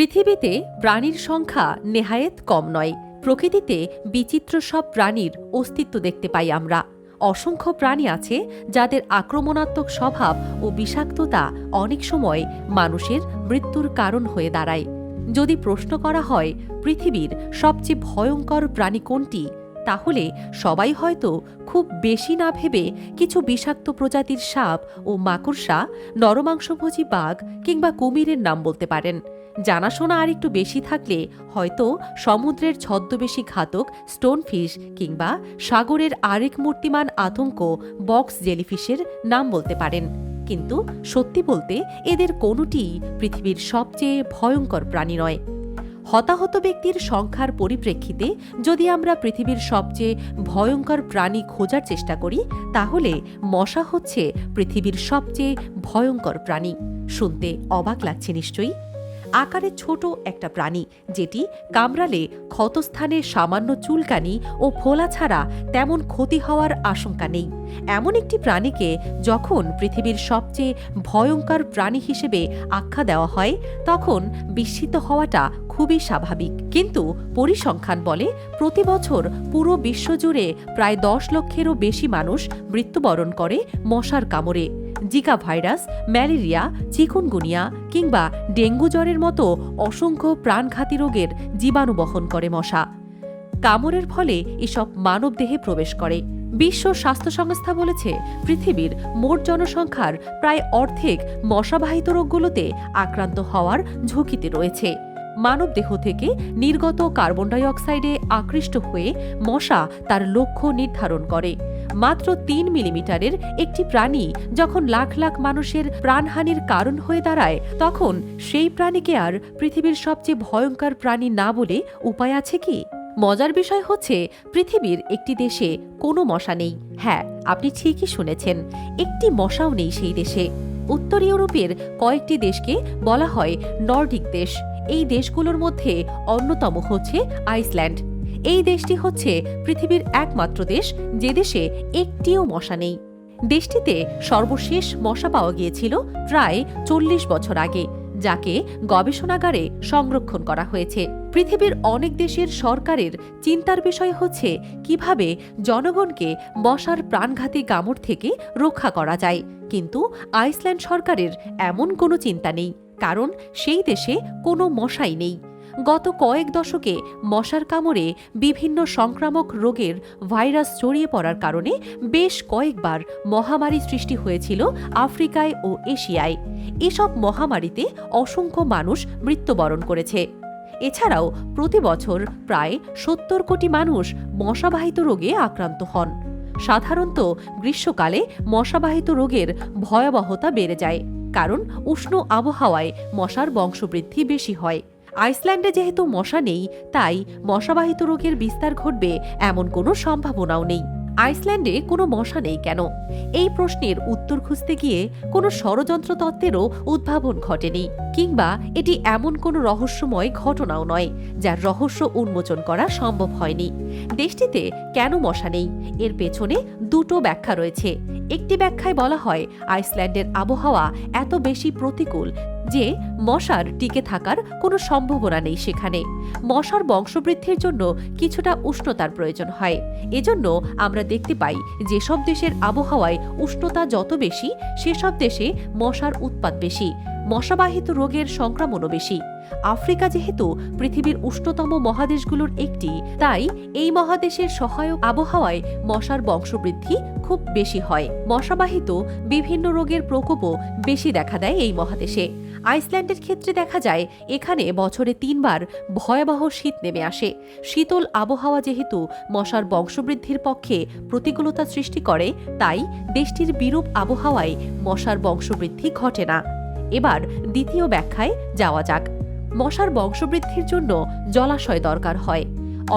পৃথিবীতে প্রাণীর সংখ্যা নেহায়েত কম নয়। প্রকৃতিতে বিচিত্র সব প্রাণীর অস্তিত্ব দেখতে পাই আমরা। অসংখ্য প্রাণী আছে যাদের আক্রমণাত্মক স্বভাব ও বিষাক্ততা অনেক সময় মানুষের মৃত্যুর কারণ হয়ে দাঁড়ায়। যদি প্রশ্ন করা হয়, পৃথিবীর সবচেয়ে ভয়ঙ্কর প্রাণী কোনটি? তাহলে সবাই হয়তো খুব বেশি না ভেবে কিছু বিষাক্ত প্রজাতির সাপ ও মাকড়সা, নরমাংসভোজী বাঘ কিংবা কুমিরের নাম বলতে পারেন। জানাশোনা আর একটু বেশি থাকলে হয়তো সমুদ্রের ছদ্মবেশী ঘাতক স্টোনফিশ কিংবা সাগরের আরেক মূর্তিমান আতঙ্ক বক্স জেলিফিশের নাম বলতে পারেন। কিন্তু সত্যি বলতে এদের কোনোটিই পৃথিবীর সবচেয়ে ভয়ঙ্কর প্রাণী নয়। হতাহত ব্যক্তির সংখ্যার পরিপ্রেক্ষিতে যদি আমরা পৃথিবীর সবচেয়ে ভয়ঙ্কর প্রাণী খোঁজার চেষ্টা করি, তাহলে মশা হচ্ছে পৃথিবীর সবচেয়ে ভয়ঙ্কর প্রাণী। শুনতে অবাক লাগছে নিশ্চয়ই? আকারে ছোট একটা প্রাণী, যেটি কামড়ালে ক্ষতস্থানে সামান্য চুলকানি ও ফোলা ছাড়া তেমন ক্ষতি হওয়ার আশঙ্কা নেই। এমন একটি প্রাণীকে যখন পৃথিবীর সবচেয়ে ভয়ঙ্কর প্রাণী হিসেবে আখ্যা দেওয়া হয়, তখন বিস্মিত হওয়াটা খুবই স্বাভাবিক। কিন্তু পরিসংখ্যান বলে প্রতি বছর পুরো বিশ্বজুড়ে প্রায় দশ লক্ষেরও বেশি মানুষ মৃত্যুবরণ করে মশার কামড়ে। জিকা ভাইরাস, ম্যালেরিয়া, চিকুনগুনিয়া কিংবা ডেঙ্গু জ্বরের মতো অসংখ্য প্রাণঘাতী রোগের জীবাণু বহন করে মশা। কামড়ের ফলে এসব মানবদেহে প্রবেশ করে। বিশ্ব স্বাস্থ্য সংস্থা বলেছে, পৃথিবীর মোট জনসংখ্যার প্রায় অর্ধেক মশাবাহিত রোগগুলোতে আক্রান্ত হওয়ার ঝুঁকিতে রয়েছে। মানবদেহ থেকে নির্গত কার্বন ডাই অক্সাইডে আকৃষ্ট হয়ে মশা তার লক্ষ্য নির্ধারণ করে। মাত্র তিন মিলিমিটারের একটি প্রাণী যখন লাখ লাখ মানুষের প্রাণহানির কারণ হয়ে দাঁড়ায়, তখন সেই প্রাণীকে আর পৃথিবীর সবচেয়ে ভয়ঙ্কর প্রাণী না বলে উপায় আছে কি? মজার বিষয় হচ্ছে, পৃথিবীর একটি দেশে কোনো মশা নেই। হ্যাঁ আপনি ঠিকই শুনেছেন, একটি মশাও নেই সেই দেশে। উত্তর ইউরোপের কয়েকটি দেশকে বলা হয় নর্ডিক দেশ। এই দেশগুলোর মধ্যে অন্যতম হচ্ছে আইসল্যান্ড। এই দেশটি হচ্ছে পৃথিবীর একমাত্র দেশ, যে দেশে একটিও মশা নেই। দেশটিতে সর্বশেষ মশা পাওয়া গিয়েছিল প্রায় চল্লিশ বছর আগে, যাকে গবেষণাগারে সংরক্ষণ করা হয়েছে। পৃথিবীর অনেক দেশের সরকারের চিন্তার বিষয় হচ্ছে কীভাবে জনগণকে মশার প্রাণঘাতী কামড় থেকে রক্ষা করা যায়। কিন্তু আইসল্যান্ড সরকারের এমন কোনো চিন্তা নেই। কারণ সেই দেশে কোনো মশাই নেই। গত কয়েক দশকে মশার কামড়ে বিভিন্ন সংক্রামক রোগের ভাইরাস ছড়িয়ে পড়ার কারণে বেশ কয়েকবার মহামারী সৃষ্টি হয়েছিল আফ্রিকায় ও এশিয়ায়। এসব মহামারীতে অসংখ্য মানুষ মৃত্যুবরণ করেছে। এছাড়াও প্রতি বছর প্রায় সত্তর কোটি মানুষ মশাবাহিত রোগে আক্রান্ত হন। সাধারণত গ্রীষ্মকালে মশাবাহিত রোগের ভয়াবহতা বেড়ে যায়। কারণ উষ্ণ আবহাওয়ায় মশার বংশবৃদ্ধি বেশি হয়। আইসল্যান্ডে যেহেতু মশা নেই, তাই মশাবাহিত রোগের বিস্তার ঘটবে এমন কোনো সম্ভাবনাও নেই। আইসল্যান্ডে কোনো মশা নেই কেন? এই প্রশ্নের উত্তর খুঁজতে গিয়ে কোনো ষড়যন্ত্র তত্ত্বেরও উদ্ভাবন ঘটেনি, কিংবা এটি এমন কোনো রহস্যময় ঘটনাও নয়, যার রহস্য উন্মোচন করা সম্ভব হয়নি। দেশটিতে কেন মশা নেই? এর পেছনে দুটো ব্যাখ্যা রয়েছে। একটি ব্যাখ্যায় বলা হয়, আইসল্যান্ডের আবহাওয়া এত বেশি প্রতিকূল যে মশার টিকে থাকার কোনো সম্ভাবনা নেই সেখানে। মশার বংশবৃদ্ধির জন্য কিছুটা উষ্ণতার প্রয়োজন হয়। এজন্য আমরা দেখতে পাই যেসব দেশের আবহাওয়ায় উষ্ণতা যত বেশি, সেসব দেশে মশার উৎপাদ বেশি, মশাবাহিত রোগের সংক্রমণও বেশি। আফ্রিকা যেহেতু পৃথিবীর উষ্ণতম মহাদেশগুলোর একটি, তাই এই মহাদেশের সহায়ক আবহাওয়ায় মশার বংশবৃদ্ধি খুব বেশি হয়। মশাবাহিত বিভিন্ন রোগের প্রকোপও বেশি দেখা দেয় এই মহাদেশে। আইসল্যান্ডের ক্ষেত্রে দেখা যায়, এখানে বছরে তিনবার ভয়াবহ শীত নেমে আসে। শীতল আবহাওয়া যেহেতু মশার বংশবৃদ্ধির পক্ষে প্রতিকূলতা সৃষ্টি করে, তাই দেশটির বিরূপ আবহাওয়ায় মশার বংশবৃদ্ধি ঘটে না। এবার দ্বিতীয় ব্যাখ্যায় যাওয়া যাক। মশার বংশবৃদ্ধির জন্য জলাশয় দরকার হয়।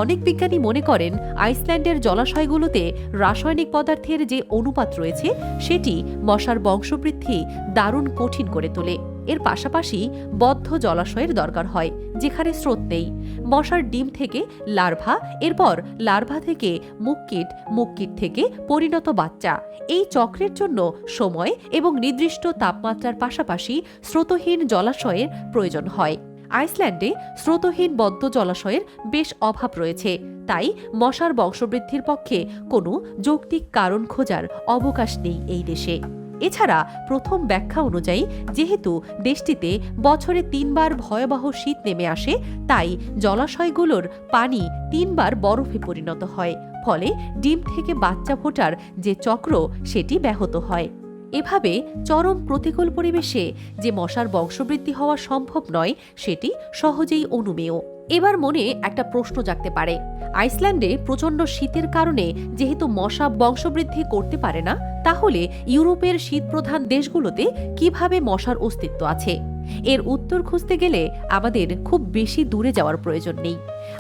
অনেক বিজ্ঞানী মনে করেন আইসল্যান্ডের জলাশয়গুলোতে রাসায়নিক পদার্থের যে অনুপাত রয়েছে, সেটি মশার বংশবৃদ্ধি দারুণ কঠিন করে তোলে। এর পাশাপাশি বদ্ধ জলাশয়ের দরকার হয়, যেখানে স্রোত নেই। মশার ডিম থেকে লার্ভা, এরপর লার্ভা থেকে মুক্কিট মুক্কিট থেকে পরিণত বাচ্চা। এই চক্রের জন্য সময় এবং নির্দিষ্ট তাপমাত্রার পাশাপাশি স্রোতহীন জলাশয়ের প্রয়োজন হয়। আইসল্যান্ডে স্রোতহীন বদ্ধ জলাশয়ের বেশ অভাব রয়েছে। তাই মশার বংশবৃদ্ধির পক্ষে কোনো যৌক্তিক কারণ খোঁজার অবকাশ নেই এই দেশে। এছাড়া প্রথম ব্যাখ্যা অনুযায়ী, যেহেতু দেশটিতে বছরে তিনবার ভয়াবহ শীত নেমে আসে, তাই জলাশয়গুলোর পানি তিনবার বরফে পরিণত হয়। ফলে ডিম থেকে বাচ্চা ফোটার যে চক্র, সেটি ব্যাহত হয়। এভাবে চরম প্রতিকূল পরিবেশে যে মশার বংশবৃদ্ধি হওয়া সম্ভব নয়, সেটি সহজেই অনুমেয়। এবার মনে একটা প্রশ্ন জাগতে পারে। আইসল্যান্ডে প্রচণ্ড শীতের কারণে যেহেতু মশা বংশবৃদ্ধি করতে পারে না, তাহলে ইউরোপের শীতপ্রধান দেশগুলোতে কীভাবে মশার অস্তিত্ব আছে? এর উত্তর খুঁজতে গেলে আমাদের খুব বেশি দূরে যাওয়ার প্রয়োজন নেই।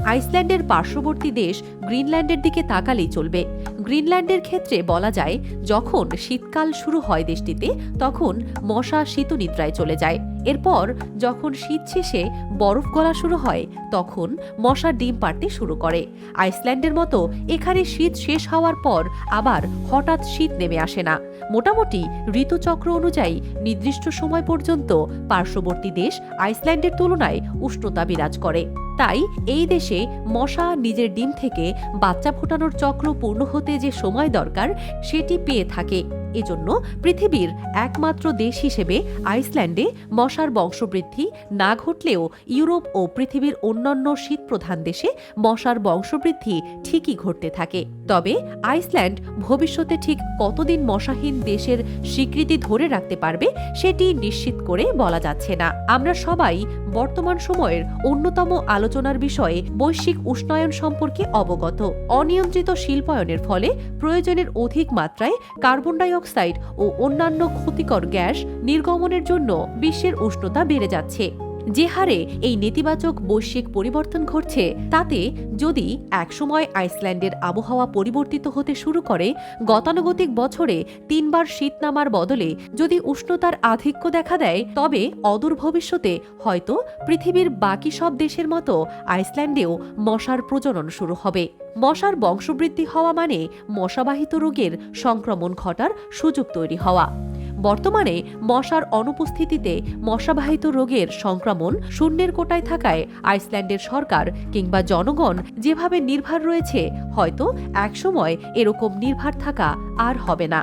আইসল্যান্ডের পার্শ্ববর্তী দেশ গ্রিনল্যান্ডের দিকে তাকালেই চলবে। গ্রিনল্যান্ডের ক্ষেত্রে বলা যায়, যখন শীতকাল শুরু হয় দেশটিতে, তখন মশা শীতনিদ্রায় চলে যায়। এরপর, যখন শীত শেষে বরফ গলা শুরু হয়, তখন মশা ডিম পাড়তে শুরু করে। আইসল্যান্ডের মতো এখানে শীত শেষ হওয়ার পর আবার হঠাৎ শীত নেমে আসে না। মোটামুটি ঋতুচক্র অনুযায়ী নির্দিষ্ট সময় পর্যন্ত পার্শ্ববর্তী দেশ আইসল্যান্ডের তুলনায় উষ্ণতা বিরাজ করে। তাই এই দেশে মশা নিজের ডিম থেকে বাচ্চা ফোটানোর চক্র পূর্ণ হতে যে সময় দরকার, সেটি পেয়ে থাকে। এজন্য পৃথিবীর একমাত্র দেশ হিসেবে আইসল্যান্ডে মশার বংশবৃদ্ধি না ঘটলেও ইউরোপ ও পৃথিবীর অন্যান্য শীতপ্রধান দেশে মশার বংশবৃদ্ধি ঠিকই ঘটতে থাকে। তবে আইসল্যান্ড ভবিষ্যতে ঠিক কতদিন মশাহীন দেশের স্বীকৃতি ধরে রাখতে পারবে সেটি নিশ্চিত করে বলা যাচ্ছে না। আমরা সবাই বর্তমান সময়ের অন্যতম আলোচনার বিষয়ে বৈশ্বিক উষ্ণায়ন সম্পর্কে অবগত। অনিয়ন্ত্রিত শিল্পায়নের ফলে প্রয়োজনের অধিক মাত্রায় কার্বন ডাই অক্সাইড ও অন্যান্য ক্ষতিকর গ্যাস নির্গমনের জন্য বিশ্বের উষ্ণতা বেড়ে যাচ্ছে। যে হারে এই নেতিবাচক বৈশ্বিক পরিবর্তন ঘটছে, তাতে যদি একসময় আইসল্যান্ডের আবহাওয়া পরিবর্তিত হতে শুরু করে, গতানুগতিক বছরে তিনবার শীত নামার বদলে যদি উষ্ণতার আধিক্য দেখা দেয়, তবে অদূর ভবিষ্যতে হয়তো পৃথিবীর বাকি সব দেশের মতো আইসল্যান্ডেও মশার প্রজনন শুরু হবে। মশার বংশবৃদ্ধি হওয়া মানে মশাবাহিত রোগের সংক্রমণ ঘটার সুযোগ তৈরি হওয়া। বর্তমানে মশার অনুপস্থিতিতে মশাবাহিত রোগের সংক্রমণ শূন্যের কোটায় থাকায় আইসল্যান্ডের সরকার কিংবা জনগণ যেভাবে নির্ভর রয়েছে, হয়তো একসময় এরকম নির্ভর থাকা আর হবে না।